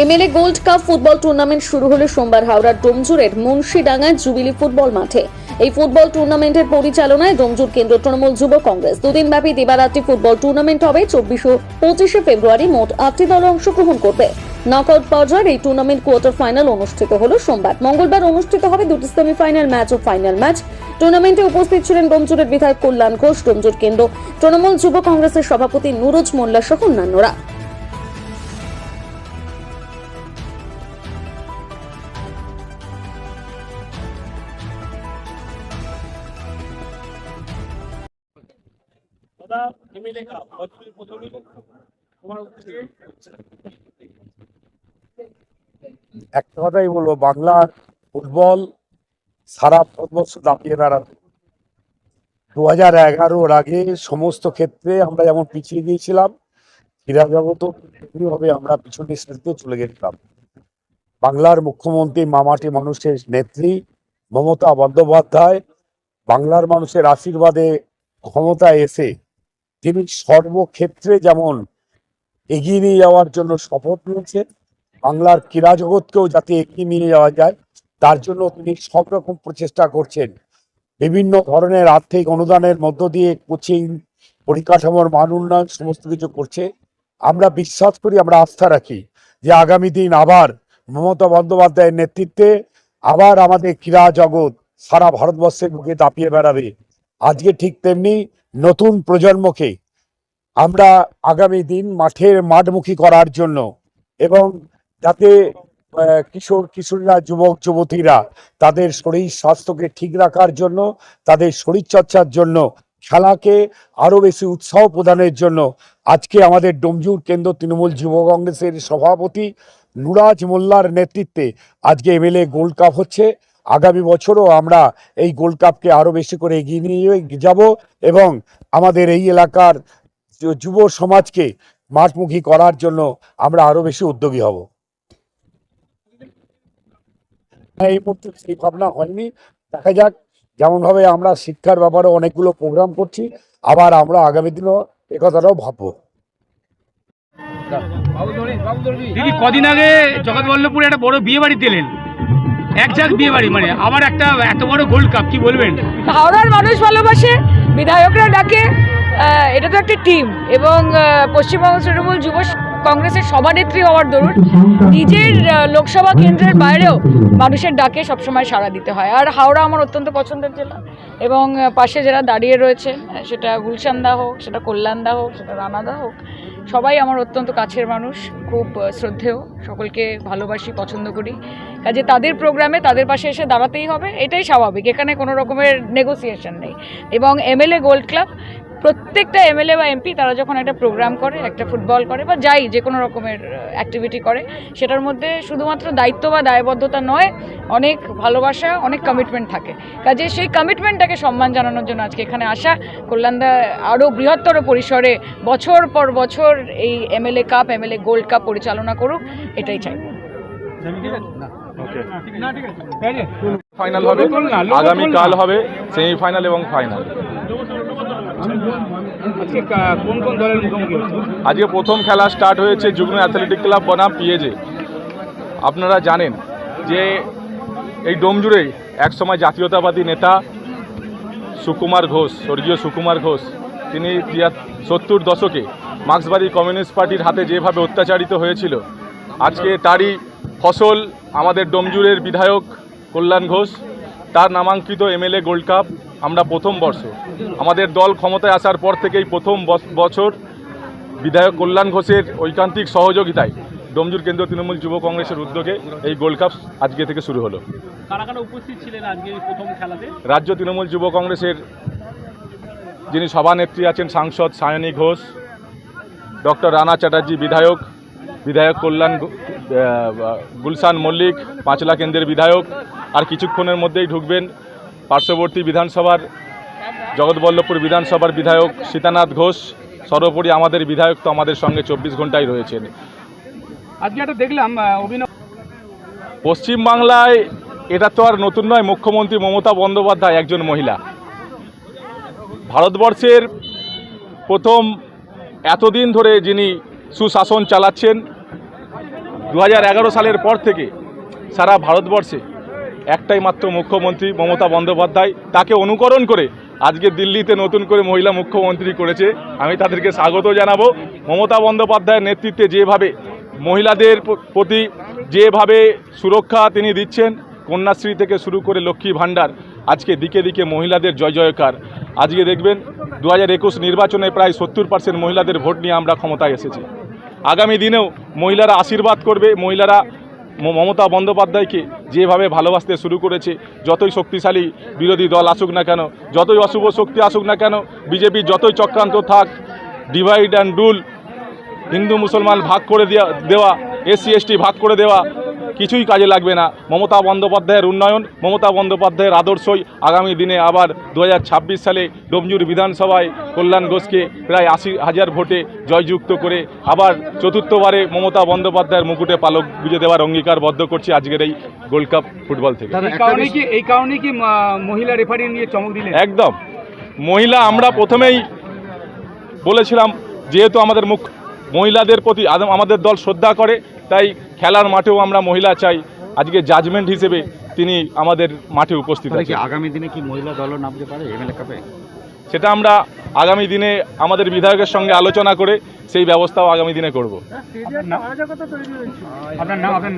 MLA gold cup football tournament শুরু হলো সোমবার হাওড়ার ডোমজুরের মুন্সিডাঙ্গায় জুবিলি ফুটবল মাঠে। এই ফুটবল টুর্নামেন্টের পরিচালনায় ডোমজুর কেন্দ্র তৃণমূল যুব কংগ্রেস দুদিন ব্যাপী দিবারাত্রি ফুটবল টুর্নামেন্ট হবে চব্বিশ ও পঁচিশে ফেব্রুয়ারি মোট আটটি দল অংশগ্রহণ করবে। নকআউট পর্যায়ের এই টুর্নামেন্ট কোয়ার্টার ফাইনাল অনুষ্ঠিত হলো সোমবার। মঙ্গলবার অনুষ্ঠিত হবে দুটি সেমিফাইনাল ম্যাচ ও ফাইনাল ম্যাচ। টুর্নামেন্টে উপস্থিত ছিলেন ডোমজুরের বিধায়ক কল্যাণ ঘোষ, ডোমজুর কেন্দ্র তৃণমূল যুব কংগ্রেসের সভাপতি নুরুজ মোল্লা সহ অন্যান্যরা। প্রথমে তোমার একটা কথাই বলব বাংলার ফুটবল সারা ভারতবর্ষ দাপিয়ে বেড়াবে। দু হাজার এগারোর আগে সমস্ত ক্ষেত্রে আমরা যেমন পিছিয়ে গিয়েছিলাম, ক্রীড়া জগতও ভাবে আমরা পিছনের সারিতে চলে গেছিলাম। বাংলার মুখ্যমন্ত্রী মামাটি মানুষের নেত্রী মমতা বন্দ্যোপাধ্যায় বাংলার মানুষের আশীর্বাদে ক্ষমতায় এসে তিনি সর্বক্ষেত্রে যেমন এগিয়ে নিয়ে যাওয়ার জন্য শপথ নিয়েছে বাংলার ক্রীড়া জগৎকেও যাতে এগিয়ে নিয়ে যাওয়া যায়, তার জন্য তিনি সব রকম প্রচেষ্টা করছেন। বিভিন্ন ধরনের আর্থিক অনুদানের মধ্য দিয়ে কোচিং, পরিকাঠামোর মান উন্নয়ন সমস্ত কিছু করছে। আমরা বিশ্বাস করি, আমরা আস্থা রাখি যে আগামী দিন আবার মমতা বন্দ্যোপাধ্যায়ের নেতৃত্বে আবার আমাদের ক্রীড়া জগৎ সারা ভারতবর্ষের বুকে দাপিয়ে বেড়াবে। আজকে ঠিক তেমনি নতুন প্রজন্মকে আমরা আগামী দিন মাঠের মাঠমুখী করার জন্য এবং যাতে কিশোর, কিশোরীরা, যুবক, যুবতীরা তাদের শরীর স্বাস্থ্যকে ঠিক রাখার জন্য, তাদের শরীরচর্চার জন্য, খেলাকে আরও বেশি উৎসাহ প্রদানের জন্য আজকে আমাদের ডোমজুর কেন্দ্র তৃণমূল যুব কংগ্রেসের সভাপতি নুরাজ মোল্লার নেতৃত্বে আজকে এমএলএ গোল্ড কাপ হচ্ছে। আগামী বছরও আমরা এই গোল্ড কাপকে আরও বেশি করে এগিয়ে নিয়ে যাব এবং আমাদের এই এলাকার যুব সমাজকে মাঠমুখী করার জন্য আমরা আরও বেশি উদ্যোগী হব। এই মুহূর্তে সেই ভাবনা হয়নি। দেখা যাক যেমন ভাবে আমরা শিক্ষার ব্যাপারে অনেকগুলো প্রোগ্রাম করছি, আবার আমরা আগামী দিনও এ কথাটাও ভাববো। দিদি, কদিন আগে জগৎবল্লভপুরে একটা বড় বিয়ে বাড়ি দিলেন। এক ঝাঁক বিয়ে বাড়ি মানে আবার একটা এত বড় গোল্ড কাপ, কি বলবেন? হাওড়ার মানুষ ভালোবাসে, বিধায়করা ডাকে এটা তো একটা টিম এবং পশ্চিমবঙ্গ তৃণমূল যুব কংগ্রেসের সভানেত্রী হওয়ার দরুন, নিজের লোকসভা কেন্দ্রের বাইরেও মানুষের ডাকে সবসময় সাড়া দিতে হয়। আর হাওড়া আমার অত্যন্ত পছন্দের জেলা, এবং পাশে যারা দাঁড়িয়ে রয়েছে সেটা গুলশানদা হোক, সেটা কল্যাণদা হোক, সেটা রানাদা হোক সবাই আমার অত্যন্ত কাছের মানুষ, খুব শ্রদ্ধেয়। সকলকে ভালোবাসি, পছন্দ করি। কাজে তাদের প্রোগ্রামে তাদের পাশে এসে দাঁড়াতেই হবে, এটাই স্বাভাবিক। এখানে কোনো রকমের নেগোসিয়েশন নেই। এবং এমএলএ গোল্ড ক্লাব প্রত্যেকটা এমএলএ বা এমপি তারা যখন একটা প্রোগ্রাম করে একটা ফুটবল করে বা যাই যে কোনো রকমের অ্যাক্টিভিটি করে সেটার মধ্যে শুধুমাত্র দায়িত্ব বা দায়বদ্ধতা নয় অনেক ভালোবাসা অনেক কমিটমেন্ট থাকে। কাজে সেই কমিটমেন্টটাকে সম্মান জানানোর জন্য আজকে এখানে আসা কল্যাণদা আরও বৃহত্তর পরিসরে বছর পর বছর এই MLA cup MLA gold cup পরিচালনা করুক এটাই চাই। ফাইনাল হবে আগামীকাল হবে সেমিফাইনাল এবং ফাইনাল। আজকে প্রথম খেলা স্টার্ট হয়েছে যুগ্ম অ্যাথলেটিক ক্লাব বনাম পিএজে আপনারা জানেন যে এই ডোমজুড়ে একসময় জাতীয়তাবাদী নেতা সুকুমার ঘোষ, স্বর্গীয় সুকুমার ঘোষ, তিনি সত্তর দশকে মার্ক্সবাদী কমিউনিস্ট পার্টির হাতে যেভাবে অত্যাচারিত হয়েছিল, আজকে তারই ফসল আমাদের ডোমজুরের বিধায়ক কল্যাণ ঘোষ, তার নামাঙ্কিত এমএলএ গোল্ড কাপ আমরা প্রথম বর্ষ। আমাদের দল ক্ষমতায় আসার পর থেকেই প্রথম বছর বিধায়ক কল্যাণ ঘোষের ঐকান্তিক সহযোগিতায় ডোমজুর কেন্দ্র তৃণমূল যুব কংগ্রেসের উদ্যোগে এই গোল্ড কাপ আজকে থেকে শুরু হলো। রাজ্য তৃণমূল যুব কংগ্রেসের যিনি সভানেত্রী আছেন সাংসদ সায়নী ঘোষ ডক্টর রানা চ্যাটার্জি বিধায়ক বিধায়ক কল্যাণ গুলশান মল্লিক পাঁচলা কেন্দ্রের বিধায়ক আর কিছুক্ষণের মধ্যেই ঢুকবেন পার্শ্ববর্তী বিধানসভার জগৎবল্লভপুর বিধানসভার বিধায়ক সীতানাথ ঘোষ সর্বোপরি আমাদের বিধায়ক তো আমাদের সঙ্গে চব্বিশ ঘন্টায় রয়েছেন। আজকে দেখলাম অভিনব পশ্চিমবাংলায় এটা তো আর নতুন নয় মুখ্যমন্ত্রী মমতা বন্দ্যোপাধ্যায় একজন মহিলা। ভারতবর্ষের প্রথম এতদিন ধরে যিনি সুশাসন চালাচ্ছেন দু হাজার এগারো সালের পর থেকে সারা ভারতবর্ষে একটাই মাত্র মুখ্যমন্ত্রী মমতা বন্দ্যোপাধ্যায়। তাকে অনুকরণ করে আজকে দিল্লিতে নতুন করে মহিলা মুখ্যমন্ত্রী করেছে। আমি তাদেরকে স্বাগত জানাব। মমতা বন্দ্যোপাধ্যায়ের নেতৃত্বে যেভাবে মহিলাদের প্রতি যেভাবে সুরক্ষা তিনি দিচ্ছেন, কন্যাশ্রী থেকে শুরু করে লক্ষ্মী ভাণ্ডার, আজকে দিকে দিকে মহিলাদের জয় জয়কার। আজকে দেখবেন দু একুশ নির্বাচনে প্রায় সত্তর পার্সেন্ট মহিলাদের ভোট নিয়ে আমরা ক্ষমতায় এসেছি। আগামী দিনেও মহিলারা আশীর্বাদ করবে, মহিলারা মমতা বন্দ্যোপাধ্যায়কে যেভাবে ভালোবাসতে শুরু করেছে, যতই শক্তিশালী বিরোধী দল আসুক না কেন, যতই অশুভ শক্তি আসুক না কেন, বিজেপি যতই চক্রান্ত থাক ডিভাইড অ্যান্ড রুল হিন্দু মুসলমান ভাগ করে দেওয়া, এসসি, এসটি ভাগ করে দেওয়া কিছুই কাজে লাগবে না। মমতা বন্দ্যোপাধ্যায়ের উন্নয়ন মমতা বন্দ্যোপাধ্যায়ের আদর্শই আগামী দিনে আবার দু হাজার ছাব্বিশ সালে ডোমজুর বিধানসভায় কল্যাণ ঘোষকে প্রায় আশি হাজার ভোটে জয়যুক্ত করে আবার চতুর্থবারে মমতা বন্দ্যোপাধ্যায়ের মুকুটে পালক গুঁজে দেওয়ার অঙ্গীকারবদ্ধ করছি আজকের এই গোল্ড কাপ ফুটবল থেকে। এই কারণে কি মহিলা রেফারি নিয়ে চমক দিলেন? একদম। মহিলা আমরা প্রথমেই বলেছিলাম যেহেতু আমাদের মুখ মহিলাদের প্রতি আমাদের দল শ্রদ্ধা করে তাই খেলার মাঠেও আমরা মহিলা চাই। আজকে জাজমেন্ট হিসেবে তিনি আমাদের মাঠে উপস্থিত আছেন। আগামী দিনে কি মহিলা দলও নামতে পারে এমএলএ কাপে? সেটা আমরা আগামী দিনে আমাদের বিধায়কের সঙ্গে আলোচনা করে সেই ব্যবস্থাও আগামী দিনে করব। আপনার নাম? আপনার